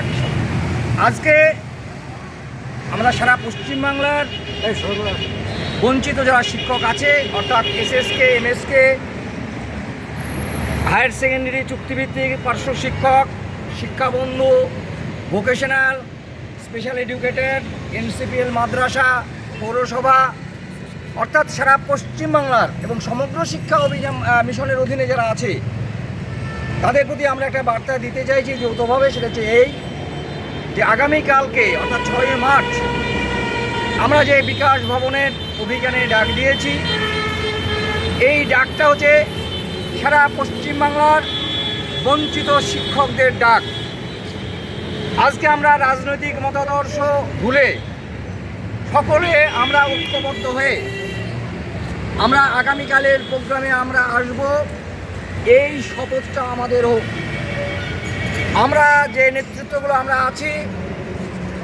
একসাথে আজকে আমরা সারা পশ্চিমবাংলার বঞ্চিত যারা শিক্ষক আছে, অর্থাৎ এসএসকে এমএসকে হায়ার সেকেন্ডারি চুক্তিভিত্তিক পার্শ্ব শিক্ষক, শিক্ষাবন্ধু ভোকেশনাল স্পেশাল এডুকেটেড এনসিপিএল মাদ্রাসা, পৌরসভা, অর্থাৎ সারা পশ্চিমবাংলার এবং সমগ্র শিক্ষা অভিযান মিশনের অধীনে যারা আছে তাদের প্রতি আমরা একটা বার্তা দিতে চাইছি যৌথভাবে, সেটা হচ্ছে এই যে আগামীকালকে, অর্থাৎ ছয়ই মার্চ, আমরা যে বিকাশ ভবনের অভিযানে ডাক দিয়েছি, এই ডাকটা হচ্ছে সারা পশ্চিমবাংলার বঞ্চিত শিক্ষকদের ডাক। আজকে আমরা রাজনৈতিক মতাদর্শ ভুলে সকলে আমরা ঐক্যবদ্ধ হয়ে আমরা আগামীকালের প্রোগ্রামে আমরা আসব। এই শপথটা আমাদের হোক। আমরা যে নেতৃত্বগুলো আমরা আছি,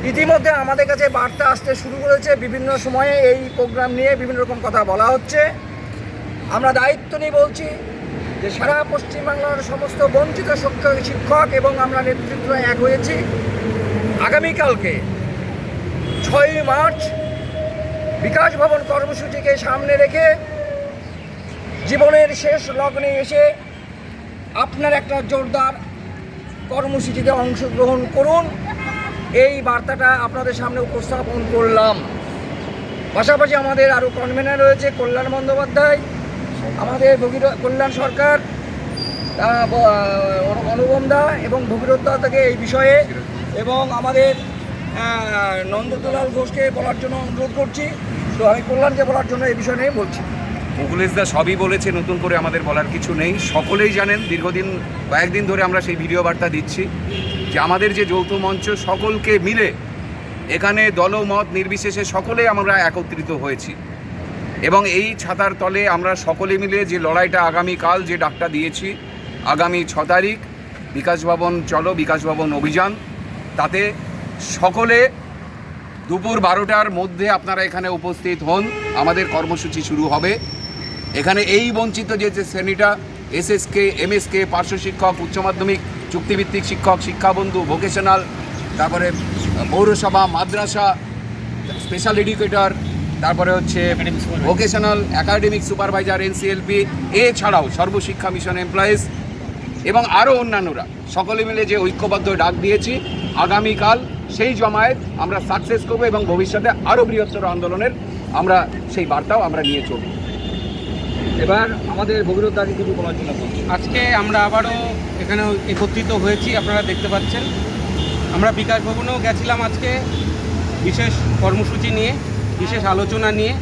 ইতিমধ্যে আমাদের কাছে বার্তা আসতে শুরু করেছে। বিভিন্ন সময়ে এই প্রোগ্রাম নিয়ে বিভিন্ন রকম কথা বলা হচ্ছে। আমরা দায়িত্ব নিয়ে বলছি যে, সারা পশ্চিমবাংলার সমস্ত বঞ্চিত শিক্ষক শিক্ষক এবং আমরা নেতৃত্ব এক হয়েছি। আগামীকালকে ছয়ই মার্চ বিকাশ ভবন কর্মসূচিকে সামনে রেখে জীবনের শেষ লগ্নে এসে আপনার একটা জোরদার কর্মসূচিতে অংশগ্রহণ করুন। এই বার্তাটা আপনাদের সামনে উপস্থাপন করলাম। পাশাপাশি আমাদের আরও কনভেনার রয়েছে, কল্যাণ বন্দ্যোপাধ্যায়, আমাদের ভগীর, কল্যাণ সরকার অনুপম দা এবং ভগীরথ দা থেকে এই বিষয়ে এবং আমাদের নন্দদুলাল ঘোষকে বলার জন্য অনুরোধ করছি। তো আমি কল্যাণকে বলার জন্য এই বিষয় নিয়ে বলছি। মুকুলেশ দা সবই বলেছে, নতুন করে আমাদের বলার কিছু নেই। সকলেই জানেন, দীর্ঘদিন, কয়েকদিন ধরে আমরা সেই ভিডিও বার্তা দিচ্ছি যে আমাদের যে যৌথ মঞ্চ, সকলকে মিলে এখানে দলমত নির্বিশেষে সকলে আমরা একত্রিত হয়েছি। এবং এই ছাতার তলে আমরা সকলে মিলে যে লড়াইটা আগামীকাল যে ডাকটা দিয়েছি, আগামী ছ তারিখ, বিকাশ ভবন চলো, বিকাশ ভবন অভিযান। তাতে সকলে দুপুর বারোটার মধ্যে আপনারা এখানে উপস্থিত হন। আমাদের কর্মসূচি শুরু হবে। এখানে এই বঞ্চিত যে যে শ্রেণীটা এসএসকে এমএসকে পার্শ্ব শিক্ষক উচ্চ মাধ্যমিক চুক্তিভিত্তিক শিক্ষক শিক্ষাবন্ধু ভোকেশনাল তারপরে পৌরসভা মাদ্রাসা স্পেশাল এডুকেটর তারপরে হচ্ছে ভোকেশনাল একাডেমিক সুপারভাইজার এনসিএলপি এছাড়াও সর্বশিক্ষা মিশন এমপ্লয়িজ এবং আরও অন্যান্যরা। সকলে মিলে যে ঐক্যবদ্ধ ডাক দিয়েছি আগামীকাল সেই জমায়েত আমরা সাকসেস করব এবং ভবিষ্যতে আরও বৃহত্তর আন্দোলনের আমরা সেই বার্তাও আমরা নিয়ে চলব। এবার আমাদের ভগীরথ দাকে কিছু বলার জন্য আজকে আমরা আবারও এখানে একত্রিত হয়েছি, আপনারা দেখতে পাচ্ছেন। আমরা বিকাশ ভবনেও গেছিলাম আজকে বিশেষ কর্মসূচি নিয়ে, বিশেষ আলোচনা নিয়ে।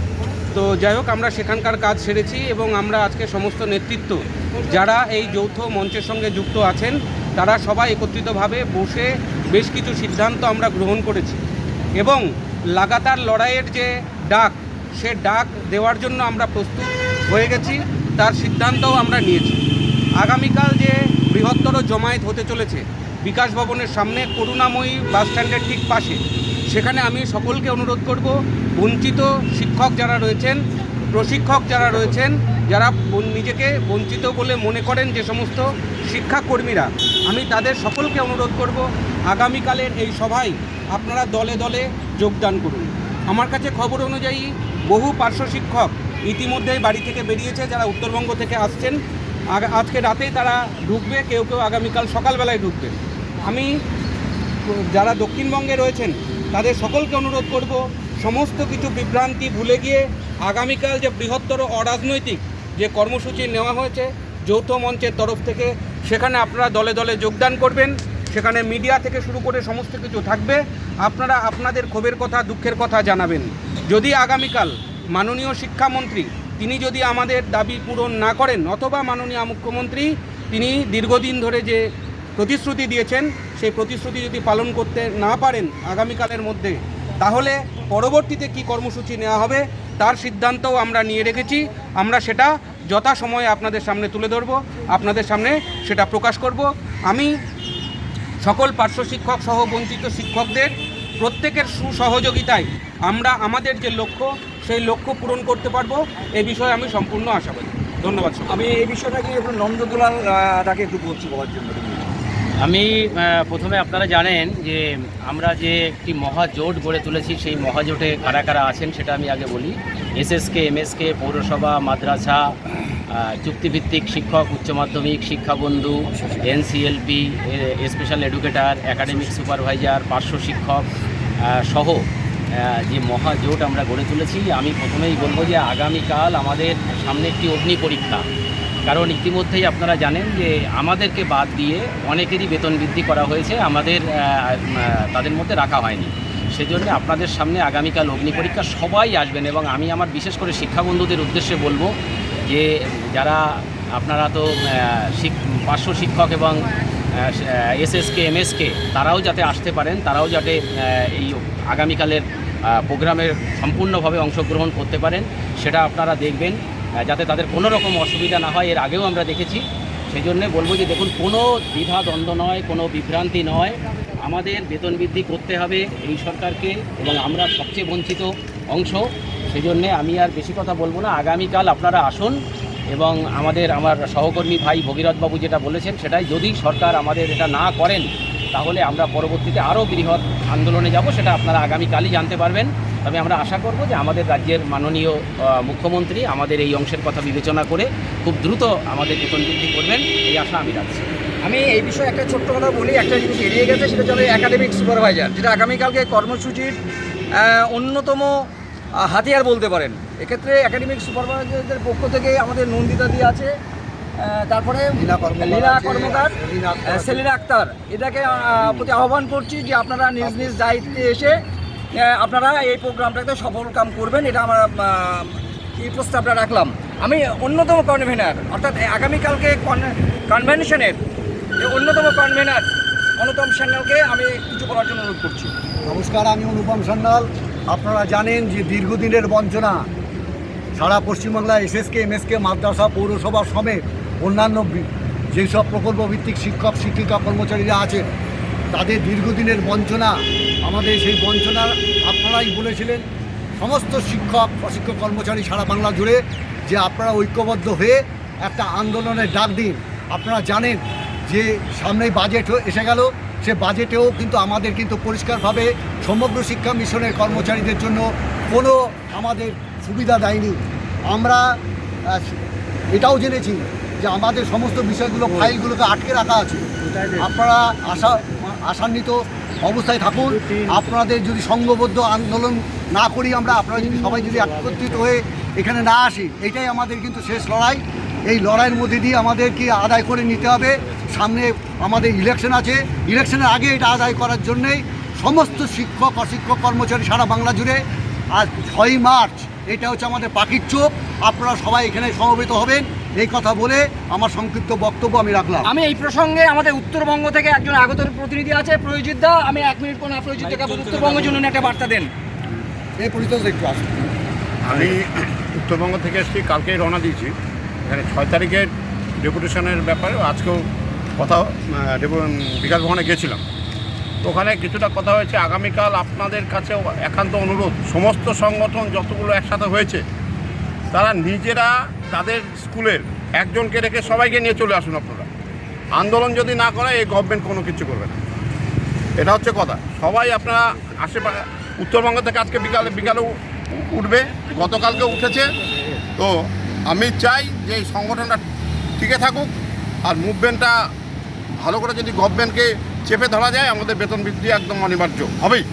তো যাই হোক, আমরা সেখানকার কাজ সেরেছি এবং আমরা আজকে সমস্ত নেতৃত্ব, যারা এই যৌথ মঞ্চের সঙ্গে যুক্ত আছেন, তারা সবাই একত্রিতভাবে বসে বেশ কিছু সিদ্ধান্ত আমরা গ্রহণ করেছি। এবং লাগাতার লড়াইয়ের যে ডাক, সে ডাক দেওয়ার জন্য আমরা প্রস্তুত। হয়ে গেছি, তার সিদ্ধান্তও আমরা নিয়েছি। আগামীকাল যে বৃহত্তর জমায়েত হতে চলেছে, বিকাশ ভবনের সামনে করুণাময়ী বাস স্ট্যান্ডের ঠিক পাশে, সেখানে আমি সকলকে অনুরোধ করব, বঞ্চিত শিক্ষক যারা রয়েছেন, প্রশিক্ষক যারা রয়েছেন, যারা নিজেকে বঞ্চিত বলে মনে করেন যে সমস্ত শিক্ষাকর্মীরা, আমি তাদের সকলকে অনুরোধ করব, আগামীকালের এই সভায় আপনারা দলে দলে যোগদান করুন। আমার কাছে খবর অনুযায়ী বহু পার্শ্ব শিক্ষক ইতিমধ্যেই বাড়ি থেকে বেরিয়েছে যারা উত্তরবঙ্গ থেকে আসছেন। আজকে রাতেই তারা ঢুকবে, কেউ কেউ আগামীকাল সকালবেলায় ঢুকবে। আমি, যারা দক্ষিণবঙ্গে রয়েছেন, তাদের সকলকে অনুরোধ করব, সমস্ত কিছু বিভ্রান্তি ভুলে গিয়ে আগামীকাল যে বৃহত্তর অরাজনৈতিক যে কর্মসূচি নেওয়া হয়েছে যৌথ মঞ্চের তরফ থেকে, সেখানে আপনারা দলে দলে যোগদান করবেন। সেখানে মিডিয়া থেকে শুরু করে সমস্ত কিছু থাকবে। আপনারা আপনাদের ক্ষোভের কথা, দুঃখের কথা জানাবেন। যদি আগামীকাল মাননীয় শিক্ষামন্ত্রী, তিনি যদি আমাদের দাবি পূরণ না করেন অথবা মাননীয় মুখ্যমন্ত্রী, তিনি দীর্ঘদিন ধরে যে প্রতিশ্রুতি দিয়েছেন, সেই প্রতিশ্রুতি যদি পালন করতে না পারেন আগামীকালের মধ্যে, তাহলে পরবর্তীতে কি কর্মসূচি নেওয়া হবে, তার সিদ্ধান্তও আমরা নিয়ে রেখেছি। আমরা সেটা যথাসময়ে আপনাদের সামনে তুলে ধরব, আপনাদের সামনে সেটা প্রকাশ করব। আমি সকল পার্শ্ব শিক্ষক সহ বঞ্চিত শিক্ষকদের প্রত্যেকের সুসহযোগিতায় আমরা আমাদের যে লক্ষ্য সেই লক্ষ্য পূরণ করতে পারব এ বিষয়ে আমি সম্পূর্ণ আশাবাদী। ধন্যবাদ আমি এই বিষয়টাকে একটু নন্দদুলাল তাকে একটু বলছি বলার জন্য? আমি প্রথমে আপনারা জানেন যে আমরা যে একটি মহাজোট গড়ে তুলেছি সেই মহাজোটে কারা কারা আছেন সেটা আমি আগে বলি। এসএসকে এমএসকে পৌরসভা মাদ্রাসা চুক্তিভিত্তিক শিক্ষক উচ্চ মাধ্যমিক শিক্ষাবন্ধু NCLP special educator academic supervisor পার্শ্ব শিক্ষক সহ যে মহাজোট আমরা গড়ে তুলেছি, আমি প্রথমেই বলব যে আগামীকাল আমাদের সামনে একটি অগ্নি পরীক্ষা। কারণ ইতিমধ্যেই আপনারা জানেন যে আমাদেরকে বাদ দিয়ে অনেকেরই বেতন বৃদ্ধি করা হয়েছে, আমাদের তাদের মধ্যে রাখা হয়নি। সেজন্য আপনাদের সামনে আগামীকাল অগ্নি পরীক্ষা সবাই আসবেন এবং আমি আমার বিশেষ করে শিক্ষাবন্ধুদের উদ্দেশ্যে বলব যে যারা আপনারা তো পার্শ্ব শিক্ষক এবং এসএসকে এমএসকে তারাও যাতে আসতে পারেন, তারাও যাতে এই আগামীকালের প্রোগ্রামের সম্পূর্ণভাবে অংশগ্রহণ করতে পারেন, সেটা আপনারা দেখবেন। যাতে তাদের কোনো রকম অসুবিধা না হয়, এর আগেও আমরা দেখেছি। সেই জন্যে বলব যে, দেখুন, কোনো দ্বিধা, দ্বন্দ্ব নয়, কোনো বিভ্রান্তি নয়। আমাদের বেতন বৃদ্ধি করতে হবে এই সরকারকে এবং আমরা সবচেয়ে বঞ্চিত অংশ। সেই জন্যে আমি আর বেশি কথা বলব না। আগামীকাল আপনারা আসুন এবং আমাদের, আমার সহকর্মী ভাই ভগীরথবাবু যেটা বলেছেন, সেটাই যদি সরকার আমাদের এটা না করেন তাহলে আমরা পরবর্তীতে আরও বৃহৎ আন্দোলনে যাব, সেটা আপনারা আগামীকালই জানতে পারবেন। তবে আমরা আশা করব যে আমাদের রাজ্যের মাননীয় মুখ্যমন্ত্রী আমাদের এই অংশের কথা বিবেচনা করে খুব দ্রুত আমাদের বেতন বৃদ্ধি করবেন, এই আশা আমি রাখছি। আমি এই বিষয়ে একটা ছোট্ট কথা বলি, একটা জিনিস এড়িয়ে গেছে, সেটা হচ্ছে একাডেমিক সুপারভাইজার যেটা আগামীকালকে কর্মসূচির অন্যতম হাতিয়ার বলতে পারেন। এক্ষেত্রে একাডেমিক সুপারভাইজারদের পক্ষ থেকে আমাদের নন্দিতা দিয়ে আছে তারপরে লীলা কর্মকার সেলিনা আক্তার। এটাকে প্রতি আহ্বান করছি যে আপনারা নিজ নিজ দায়িত্বে এসে আপনারা এই প্রোগ্রামটাকে সফল কাম করবেন। এটা আমরা এই প্রস্তাবটা রাখলাম? আমি অন্যতম কনভেনার অর্থাৎ আগামীকালকে কনভেনশনের অন্যতম কনভেনার অনুতম সান্যালকে আমি কিছু করার জন্য অনুরোধ করছি। নমস্কার আমি অনুপম সান্যাল। আপনারা জানেন যে দীর্ঘদিনের বঞ্চনা সারা পশ্চিমবাংলায় এসএসকে এমএসকে মাদ্রাসা পৌরসভা সমেত অন্যান্য যেসব প্রকল্প ভিত্তিক শিক্ষক, শিক্ষিকা, কর্মচারীরা আছেন তাদের দীর্ঘদিনের বঞ্চনা, আমাদের সেই বঞ্চনা আপনারাই বলেছিলেন, সমস্ত শিক্ষক, প্রশিক্ষক, কর্মচারী সারা বাংলা জুড়ে যে আপনারা ঐক্যবদ্ধ হয়ে একটা আন্দোলনের ডাক দিন। আপনারা জানেন যে সামনেই বাজেট এসে গেল, সে বাজেটেও কিন্তু আমাদের কিন্তু পরিষ্কারভাবে সমগ্র শিক্ষা মিশনের কর্মচারীদের জন্য কোনো আমাদের সুবিধা দেয়নি। আমরা এটাও জেনেছি যে আমাদের সমস্ত বিষয়গুলো ফাইলগুলোকে আটকে রাখা আছে। আপনারা আশা আশান্বিত অবস্থায় থাকুন। আপনাদের যদি সংঘবদ্ধ আন্দোলন না করি আমরা আপনারা যদি সবাই যদি একত্রিত হয়ে এখানে না আসি এটাই আমাদের কিন্তু শেষ লড়াই। এই লড়াইয়ের মধ্যে দিয়ে আমাদেরকে আদায় করে নিতে হবে। সামনে আমাদের ইলেকশন আছে। ইলেকশনের আগে এটা আদায় করার জন্যেই সমস্ত শিক্ষক অশিক্ষক কর্মচারী সারা বাংলা জুড়ে আজ ছয়ই মার্চ এটা হচ্ছে আমাদের পাখির চোখ। আপনারা সবাই এখানে সমবেত হবেন। এই কথা বলে আমার সংক্ষিপ্ত বক্তব্য আমি রাখলাম। আমি এই প্রসঙ্গে আমাদের উত্তরবঙ্গ থেকে একজন আগত প্রতিনিধি আছে প্রয়োজিত দা আমি এক মিনিট কোনো প্রয়োজিত উত্তরবঙ্গের জন্য একটা বার্তা দেন। এই পরিচয় একটু আসুন। আমি উত্তরবঙ্গ থেকে এসেছি কালকেই রওনা দিয়েছি। এখানে ছয় তারিখের ডেপুটেশনের ব্যাপারে আজকেও কথা ডেপু- বিকাশ ভবনে গেছিলাম। তো ওখানে কিছুটা কথা হয়েছে। আগামীকাল আপনাদের কাছেও একান্ত অনুরোধ সমস্ত সংগঠন যতগুলো একসাথে হয়েছে তারা নিজেরা তাদের স্কুলের একজনকে রেখে সবাইকে নিয়ে চলে আসুন আপনারা। আন্দোলন যদি না করে এই গভর্নমেন্ট কোনো কিছু করবে না। এটা হচ্ছে কথা। সবাই আপনারা আশেপাশে, উত্তরবঙ্গ থেকে আজকে বিকালে বিকালে উঠবে, গতকালকে উঠেছে। তো আমি চাই যে এই সংগঠনটা টিকে থাকুক, আর মুভমেন্টটা ভালো করে যদি গভর্নমেন্টকে চেপে ধরা যায়, আমাদের বেতন বৃদ্ধি একদম অনিবার্য। হবেই?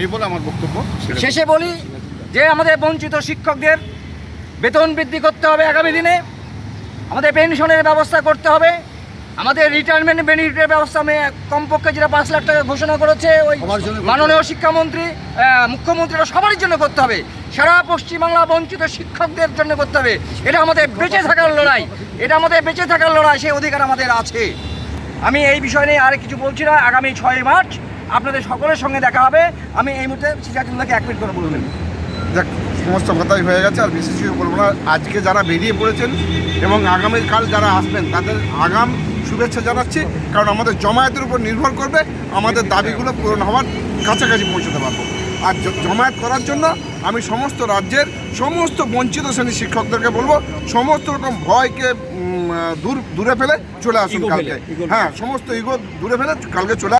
এই বলে আমার বক্তব্য শেষে বলি যে আমাদের বঞ্চিত শিক্ষকদের বেতন বৃদ্ধি করতে হবে আগামী দিনে। আমাদের পেনশনের ব্যবস্থা করতে হবে। আমাদের রিটায়ারমেন্ট বেনিফিটের ব্যবস্থা আমি কমপক্ষে যেটা পাঁচ লাখ টাকা ঘোষণা করেছে ওই মাননীয় শিক্ষামন্ত্রী মুখ্যমন্ত্রীরা সবারই জন্য করতে হবে। সারা পশ্চিমবাংলা বঞ্চিত শিক্ষকদের জন্য করতে হবে। এটা আমাদের বেঁচে থাকার লড়াই। এটা আমাদের বেঁচে থাকার লড়াই সেই অধিকার আমাদের আছে। আমি এই বিষয় নিয়ে আর কিছু বলছি না। আগামী ছয় মার্চ আপনাদের সকলের সঙ্গে দেখা হবে। আমি এই মুহূর্তে সিরাজুল্লাহকে এক মিনিট করে বলবেন দেখ সমস্ত কথাই হয়ে গেছে আর বিশেষ কিছু বলব না। আজকে যারা বেরিয়ে পড়েছেন এবং আগামীকাল যারা আসবেন তাদের আগাম শুভেচ্ছা জানাচ্ছি কারণ আমাদের জমায়েতের উপর নির্ভর করবে আমাদের দাবিগুলো পূরণ হওয়ার কাছাকাছি পৌঁছতে পারব। আর জমায়েত করার জন্য আমি সমস্ত রাজ্যের সমস্ত বঞ্চিত শ্রেণির শিক্ষকদেরকে বলব সমস্ত রকম ভয়কে দূর দূরে ফেলে চলে আসুন কালকে। হ্যাঁ সমস্ত ইগো দূরে ফেলে কালকে চলে